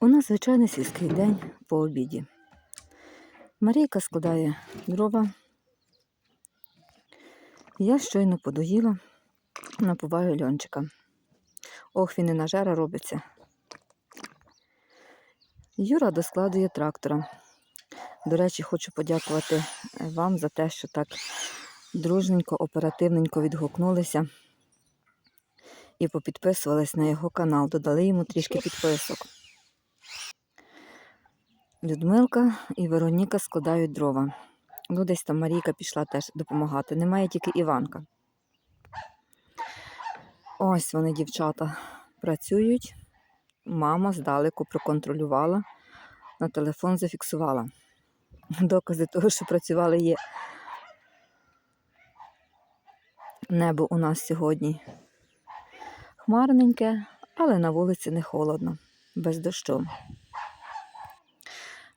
У нас звичайний сільський день по обіді. Марійка складає дрова. Я щойно подоїла, напуваю льончика. Ох, він і нажера робиться. Юра доскладує трактора. До речі, хочу подякувати вам за те, що так дружненько, оперативненько відгукнулися і попідписувались на його канал, додали йому трішки підписок. Людмилка і Вероніка складають дрова. Ну, десь там Марійка пішла теж допомагати. Немає тільки Іванка. Ось вони, дівчата, працюють. Мама здалеку проконтролювала, на телефон зафіксувала. Докази того, що працювали, є. Небо у нас сьогодні хмарненьке, але на вулиці не холодно, без дощу.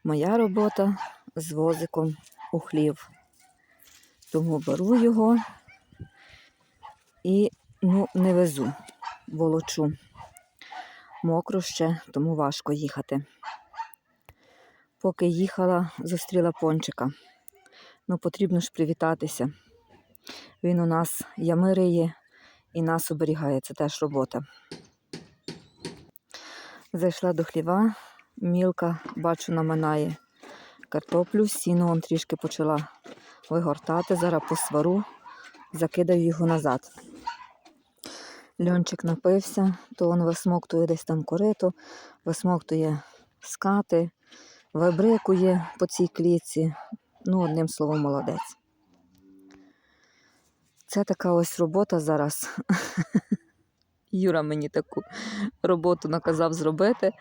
Моя робота з возиком у хлів. Тому беру його і ну, не везу, волочу. Мокро ще, тому важко їхати. Поки їхала, зустріла пончика. Ну, потрібно ж привітатися. Він у нас ями риє і нас оберігає. Це теж робота. Зайшла до хліва, мілка, бачу, наминає картоплю, сіно он трішки почала вигортати. Зараз посвару, закидаю його назад. Льончик напився, то він висмоктує десь там корито, висмоктує скати, вибрикує по цій клітці. Ну, одним словом, молодець. Це така ось робота зараз. Юра мені таку роботу наказав зробити.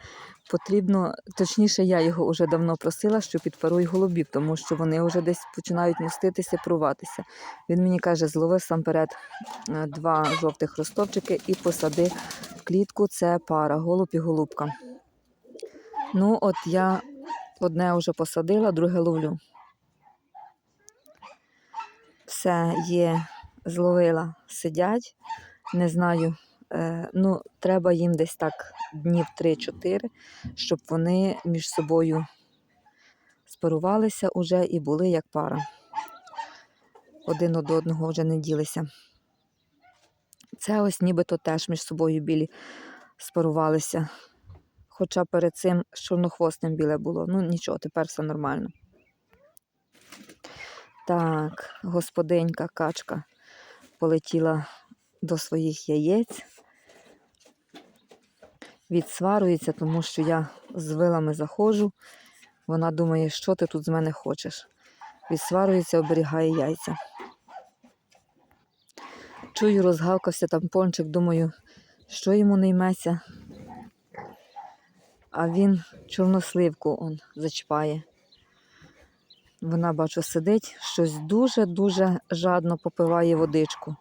Потрібно, точніше, я його вже давно просила, що підпаруй голубів, тому що вони вже десь починають моститися, пруватися. Він мені каже, злови сам перед два жовтих ростовчики і посади в клітку. Це пара, голуб і голубка. Ну, от я одне вже посадила, друге ловлю. Все є, зловила, сидять. Не знаю, Е, ну, треба їм десь так днів 3-4, щоб вони між собою спарувалися уже і були як пара. Один од одного вже не ділися. Це ось нібито теж між собою білі спарувалися. Хоча перед цим з чорнохвостим біле було. Ну нічого, тепер все нормально. Так, господинька качка полетіла до своїх яєць. Відсварюється, тому що я з вилами заходжу. Вона думає, що ти тут з мене хочеш. Відсварюється, оберігає яйця. Чую, розгавкався там пончик, думаю, що йому не йметься. А він чорносливку он зачіпає. Вона, бачу, сидить, щось дуже-дуже жадно попиває водичку.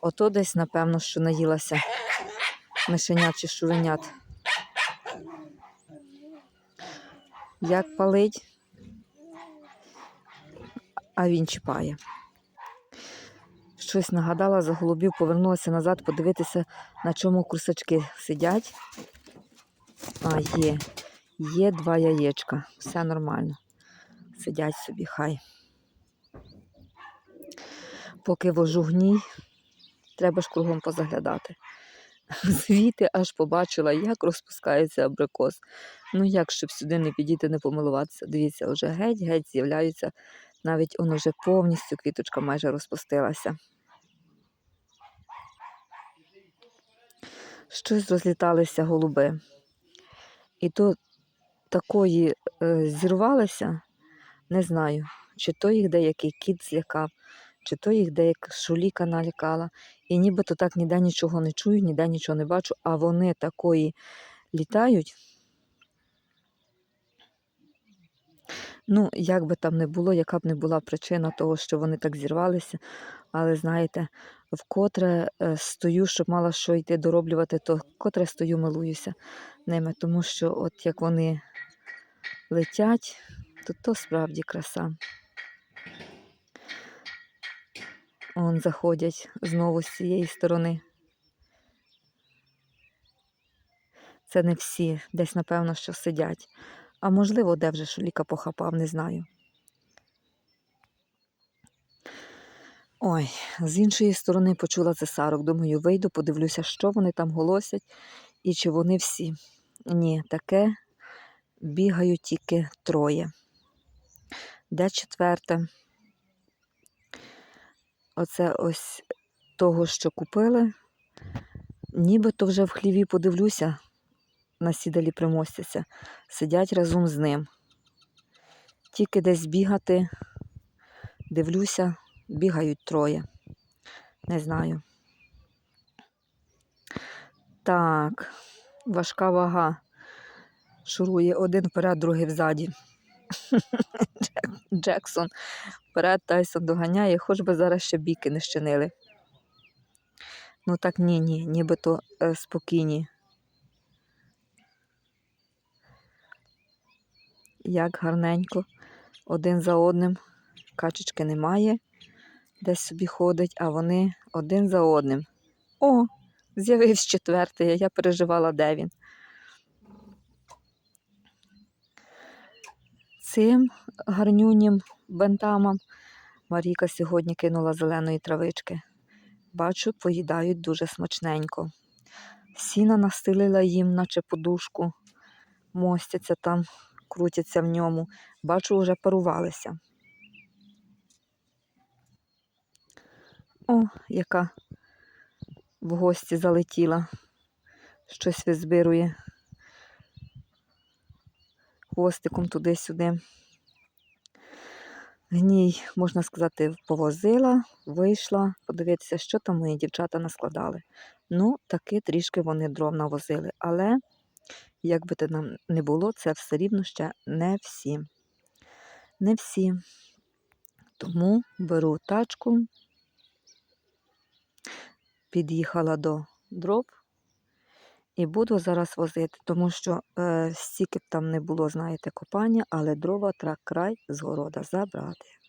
Ото десь, напевно, що наїлася мишенят чи шуренят. Як палить, а він чіпає. Щось нагадала за голубів, повернулася назад подивитися, на чому курсачки сидять. А, є. Є два яєчка. Все нормально. Сидять собі, хай. Поки вожу гній, треба ж кругом позаглядати. Звідти аж побачила, як розпускається абрикос. Ну як, щоб сюди не підійти, не помилуватися. Дивіться, вже геть-геть з'являються. Навіть воно вже повністю квіточка майже розпустилася. Щось розліталися голуби. І то такої е, зірвалися, не знаю, чи то їх деякий кіт злякав, чи то їх деяка шуліка налякала. І нібито так ніде нічого не чую, ніде нічого не бачу, а вони такої літають. Ну, як би там не було, яка б не була причина того, що вони так зірвалися. Але знаєте, вкотре е, стою, щоб мала що йти дороблювати, то вкотре стою, милуюся ними, тому що от як вони летять, то то справді краса. Он заходять знову з цієї сторони. Це не всі, десь, напевно, що сидять. А можливо, де вже шуліка похапав, не знаю. Ой, з іншої сторони почула цесарок. Думаю, вийду, подивлюся, що вони там голосять і чи вони всі. Ні, таке бігають тільки троє. Де четверте? Оце ось того, що купили. Нібито вже в хліві подивлюся, на сідалі примостяться, сидять разом з ним. Тільки десь бігати, дивлюся, бігають троє. Не знаю. Так, важка вага. Шурує один вперед, другий взаді. Джек- Джексон вперед, Тайсон доганяє, хоч би зараз ще біки не щинили. Ну так ні, ні, нібито е, спокійні. Як гарненько, один за одним. Качечки немає, десь собі ходить, а вони один за одним. О, з'явився четвертий, я переживала, де він. Цим гарнюнім бентамам Маріка сьогодні кинула зеленої травички. Бачу, поїдають дуже смачненько. Сіна настелила їм, наче подушку, мостяться там, крутяться в ньому. Бачу, вже парувалися. О, яка в гості залетіла, щось визбирує хвостиком туди-сюди. Гній, можна сказати, повозила, вийшла, подивитися, що там мої дівчата наскладали. Ну, таки трішки вони дров навозили, але, як би це нам не було, це все рівно ще не всі. Не всі. Тому беру тачку, під'їхала до дров і буду зараз возити, тому що е, стільки б там не було, знаєте, копання, але дрова треба край з города забрати.